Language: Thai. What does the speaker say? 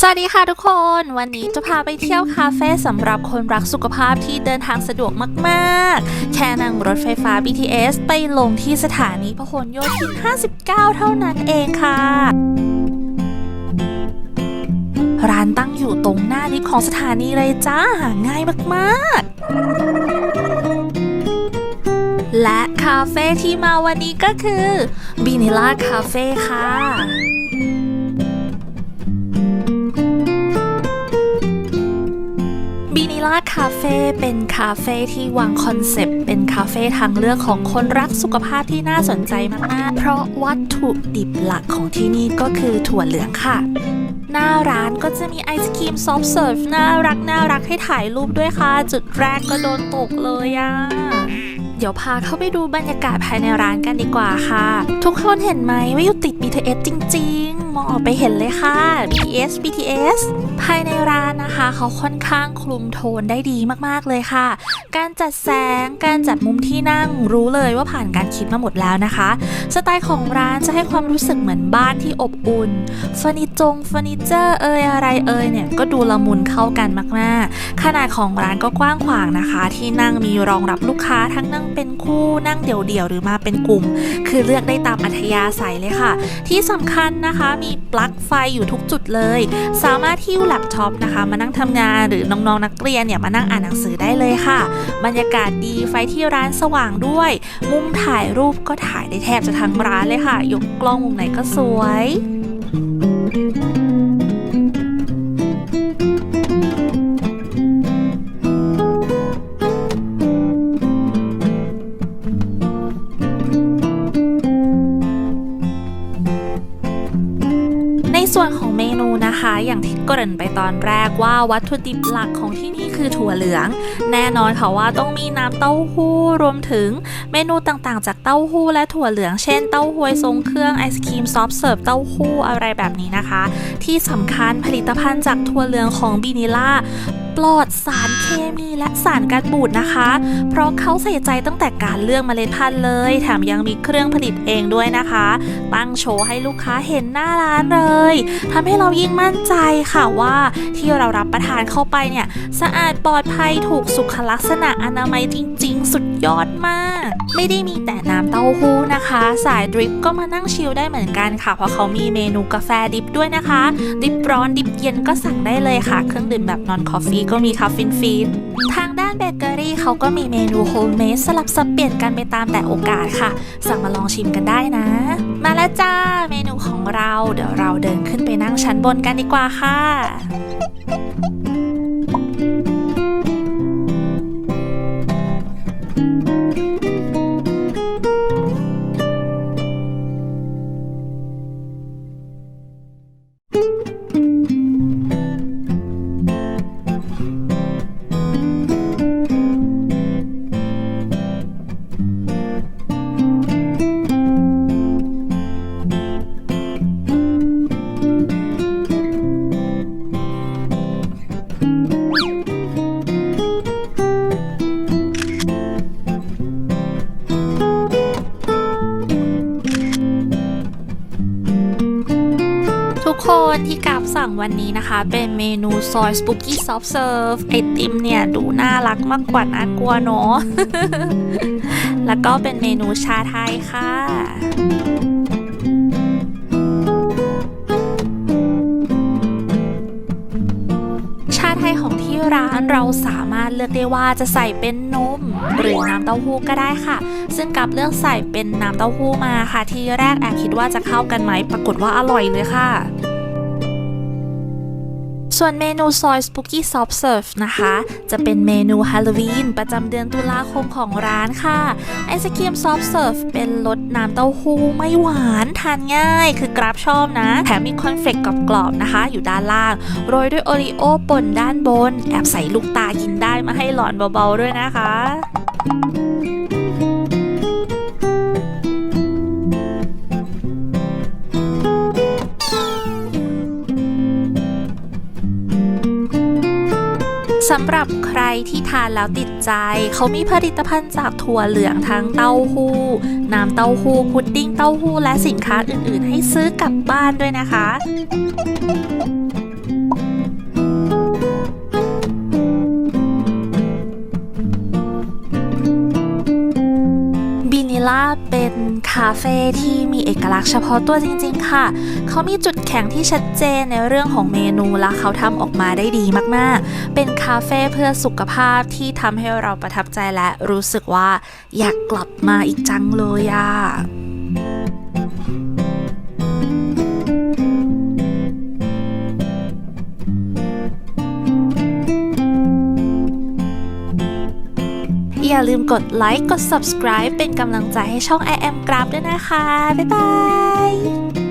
สวัสดีค่ะทุกคน วันนี้จะพาไปเที่ยวคาเฟ่สำหรับคนรักสุขภาพที่เดินทางสะดวกมากๆ แค่นั่งรถไฟฟ้า BTS ไปลงที่สถานีพหลโยธิน 59 เท่านั้นเองค่ะ ร้านตั้งอยู่ตรงหน้าลิฟต์ของสถานีเลยจ้าหาง่ายมากๆ และคาเฟ่ที่มาวันนี้ก็คือบินิล่าคาเฟ่ค่ะาคาเฟ่เป็นคาเฟ่ที่วางคอนเซปต์เป็นคาเฟ่ทางเลือกของคนรักสุขภาพที่น่าสนใจมากๆ เพราะวัตถุดิบหลักของที่นี่ก็คือถั่วเหลืองค่ะ หน้าร้านก็จะมีไอศครีมซอฟต์เสิร์ฟน่ารักน่ารักให้ถ่ายรูปด้วยค่ะ จุดแรกก็โดนตกเลยอะเดี๋ยวพาเข้าไปดูบรรยากาศภายในร้านกันดีกว่าค่ะ ทุกคนเห็นไหมว่าอยู่ติด BTS จริง ๆ องออกไปเห็นเลยค่ะ BTS BTS ภายในร้านนะคะ เขาค่อนข้างคลุมโทนได้ดีมากๆเลยค่ะ การจัดแสง การจัดมุมที่นั่งรู้เลยว่าผ่านการคิดมาหมดแล้วนะคะ สไตล์ของร้านจะให้ความรู้สึกเหมือนบ้านที่อบอุ่นเฟอร์นิจงเฟอร์นิเจอร์เอ่ยอะไรเอ่ยเนี่ยก็ดูละมุนเข้ากันมากๆ ขนาดของร้านก็กว้างขวางนะคะ ที่นั่งมีรองรับลูกค้าทั้งนั่งเป็นคู่นั่งเดี่ยวๆหรือมาเป็นกลุ่ม คือเลือกได้ตามอัธยาศัยเลยค่ะ ที่สำคัญนะคะมีีปลั๊กไฟอยู่ทุกจุดเลย สามารถที่แล็ปท็อปนะคะ มานั่งทำงานหรือน้องๆนักเรียนเนี่ยมานั่งอ่านหนังสือได้เลยค่ะ บรรยากาศดีไฟที่ร้านสว่างด้วย มุมถ่ายรูปก็ถ่ายได้แทบจะทั้งร้านเลยค่ะ ยกกล้องมุมไหนก็สวย ในส่วนของเมนูนะคะ อย่างที่กริ่นไปตอนแรกว่าวัตถุดิบหลักของที่นี่คือถั่วเหลือง แน่นอนค่ะว่าต้องมีน้ำเต้าหู้รวมถึงเมนูต่างๆ จากเต้าหู้และถั่วเหลืองเช่นเต้าหวยทรงเครื่องไอศครีมซอฟต์เสิร์ฟเต้าหู้อะไรแบบนี้นะคะ ที่สำคัญผลิตภัณฑ์จากถั่วเหลืองของบินิล่า ปลอดสารเคมีและสารกันบูดนะคะ เพราะเขาใส่ใจตั้งแต่การเลือกเมล็ดพันธุ์เลย แถมยังมีเครื่องผลิตเองด้วยนะคะ ตั้งโชว์ให้ลูกค้าเห็นหน้าร้านเลยทำให้เรายิ่งมั่นใจค่ะว่าที่เรารับประทานเข้าไปเนี่ย สะอาดปลอดภัยถูกสุขลักษณะอนามัยจริงๆ สุดยอดมาก ไม่ได้มีแต่น้ำเต้าหู้นะคะ สายดริปก็มานั่งชิลได้เหมือนกันค่ะ เพราะเขามีเมนูกาแฟดิบด้วยนะคะ ดิบร้อนดิบเย็นก็สั่งได้เลยค่ะ เครื่องดื่มแบบนอนคอฟฟี่ก็มีคาเฟนฟีนทางด้านเบเกอรี่เขาก็มีเมนูโฮมเมดสลับสับเปลี่ยนกันไปตามแต่โอกาสค่ะ สั่งมาลองชิมกันได้นะ มาแล้วจ้าเมนูของเรา เดี๋ยวเราเดินขึ้นไปนั่งชั้นบนกันดีกว่าค่ะ คนที่กราบสั่งวันนี้นะคะ เป็นเมนูซอยสปุกกี้ซอฟเซิร์ฟไอติมเนี่ย ดูน่ารักมากกว่าน่ากลัวเนาะแล้วก็เป็นเมนูชาไทยค่ะชาไทยของที่ร้านเราสามารถเลือกได้ว่าจะใส่เป็นนม หรือน้ำเต้าหู้ก็ได้ค่ะ ซึ่งกับเลือกใส่เป็นน้ำเต้าหู้มาค่ะ ที่แรกแอบคิดว่าจะเข้ากันไหมปรากฏว่าอร่อยเลยค่ะ ส่วนเมนูซอยสปุกี้ซอฟเซิร์ฟนะคะ จะเป็นเมนูฮาโลวีนประจำเดือนตุลาคมของร้านค่ะ ไอศครีมซอฟเซิร์ฟเป็นรสน้ำเต้าหู้ไม่หวานทานง่าย คือกราฟชอบนะ แถมมีคอนเฟลกกรอบๆนะคะ อยู่ด้านล่าง โรยด้วยโอรีโอป่นด้านบน แอบใส่ลูกตากินได้มาให้หลอนเบาๆด้วยนะคะ สำหรับใครที่ทานแล้วติดใจ เขามีผลิตภัณฑ์จากถั่วเหลืองทั้งเต้าหู้ น้ำเต้าหู้ พุดดิ้งเต้าหู้ และสินค้าอื่น ๆ ให้ซื้อกลับบ้านด้วยนะคะาเฟ่ที่มีเอกลักษณ์เฉพาะตัวจริง ๆ ค่ะ เขามีจุดแข็งที่ชัดเจนในเรื่องของเมนูและเขาทำออกมาได้ดีมากๆ เป็นคาเฟ่เพื่อสุขภาพที่ทำให้เราประทับใจและรู้สึกว่าอยากกลับมาอีกจังเลยอะ อย่าลืมกดไลค์กด subscribe เป็นกำลังใจให้ช่อง I am Grab ด้วยนะคะ บ๊ายบาย